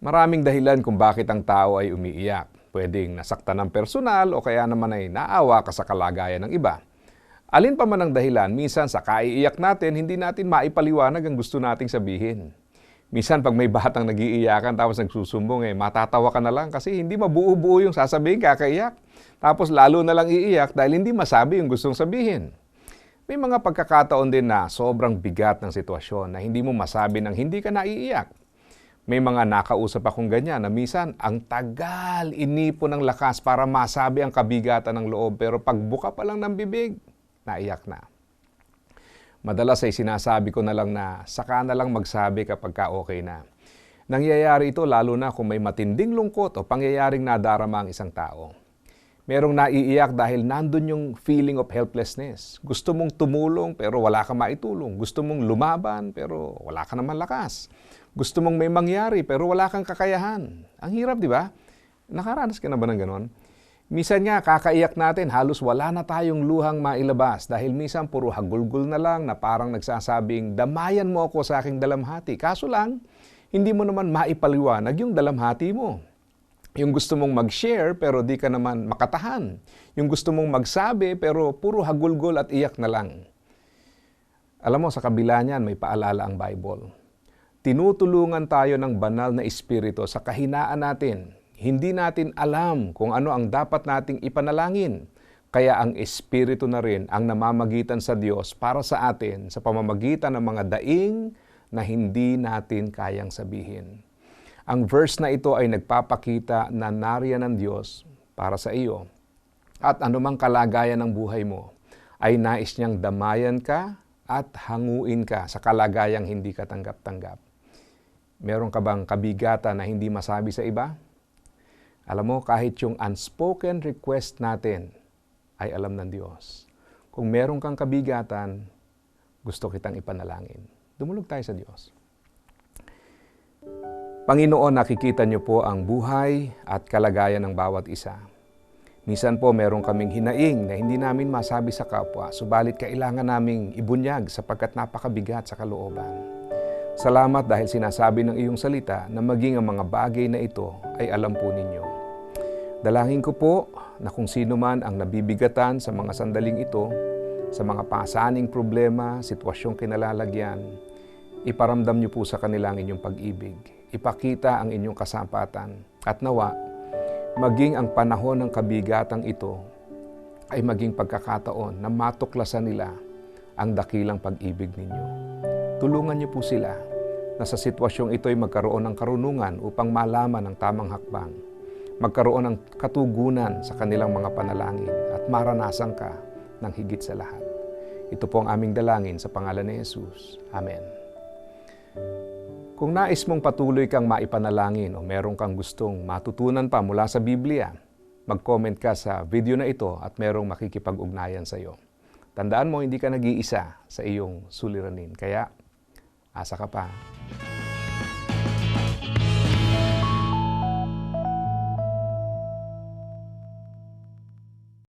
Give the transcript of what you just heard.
Maraming dahilan kung bakit ang tao ay umiiyak. Pwedeng nasaktan ng personal o kaya naman ay naawa ka sa kalagayan ng iba. Alin pa man ang dahilan, minsan sa kaiiyak natin, hindi natin maipaliwanag ang gusto nating sabihin. Minsan pag may batang nagiiyakan tapos nagsusumbong eh, matatawa ka na lang kasi hindi mabuo-buo yung sasabihin kakaiyak. Tapos lalo na lang iiyak dahil hindi masabi yung gustong sabihin. May mga pagkakataon din na sobrang bigat ng sitwasyon na hindi mo masabi nang hindi ka naiiyak. May mga nakausap akong ganyan na minsan ang tagal inipo ng lakas para masabi ang kabigatan ng loob pero pagbuka pa lang ng bibig, naiyak na. Madalas ay sinasabi ko na lang na saka na lang magsabi kapag ka okay na. Nangyayari ito lalo na kung may matinding lungkot o pangyayaring nadarama ang isang tao. Merong naiiyak dahil nandun yung feeling of helplessness. Gusto mong tumulong pero wala ka maitulong. Gusto mong lumaban pero wala ka naman lakas. Gusto mong may mangyari pero wala kang kakayahan. Ang hirap, di ba? Nakaranas ka na ba ng ganon? Misan nga, kakaiyak natin, halos wala na tayong luhang mailabas dahil misan puro hagulgul na lang na parang nagsasabing, damayan mo ako sa aking dalamhati. Kaso lang, hindi mo naman maipaliwanag yung dalamhati mo. Yung gusto mong mag-share pero di ka naman makatahan. Yung gusto mong magsabi pero puro hagulgol at iyak na lang. Alam mo, sa kabila niyan, may paalala ang Bible. Tinutulungan tayo ng banal na espiritu sa kahinaan natin hindi natin alam kung ano ang dapat nating ipanalangin. Kaya ang Espiritu na rin ang namamagitan sa Diyos para sa atin sa pamamagitan ng mga daing na hindi natin kayang sabihin. Ang verse na ito ay nagpapakita na nariyan ng Diyos para sa iyo. At anumang kalagayan ng buhay mo, ay nais niyang damayan ka at hanguin ka sa kalagayang hindi ka tanggap-tanggap. Meron ka bang kabigatan na hindi masabi sa iba? Alam mo, kahit yung unspoken request natin ay alam ng Diyos. Kung meron kang kabigatan, gusto kitang ipanalangin. Dumulog tayo sa Diyos. Panginoon, nakikita niyo po ang buhay at kalagayan ng bawat isa. Minsan po meron kaming hinaing na hindi namin masabi sa kapwa, subalit kailangan naming ibunyag sapagkat napakabigat sa kalooban. Salamat dahil sinasabi ng iyong salita na maging ang mga bagay na ito ay alam po ninyo. Dalangin ko po na kung sino man ang nabibigatan sa mga sandaling ito, sa mga pasaning problema, sitwasyong kinalalagyan, iparamdam niyo po sa kanila ang inyong pag-ibig. Ipakita ang inyong kasampatan. At nawa, maging ang panahon ng kabigatang ito ay maging pagkakataon na matuklasan nila ang dakilang pag-ibig ninyo. Tulungan niyo po sila na sa sitwasyong ito ay magkaroon ng karunungan upang malaman ang tamang hakbang magkaroon ng katugunan sa kanilang mga panalangin at maranasan ka ng higit sa lahat. Ito po ang aming dalangin sa pangalan ni Jesus. Amen. Kung nais mong patuloy kang maipanalangin o meron kang gustong matutunan pa mula sa Biblia, mag-comment ka sa video na ito at merong makikipag-ugnayan sa iyo. Tandaan mo, hindi ka nag-iisa sa iyong suliranin. Kaya, asa ka pa.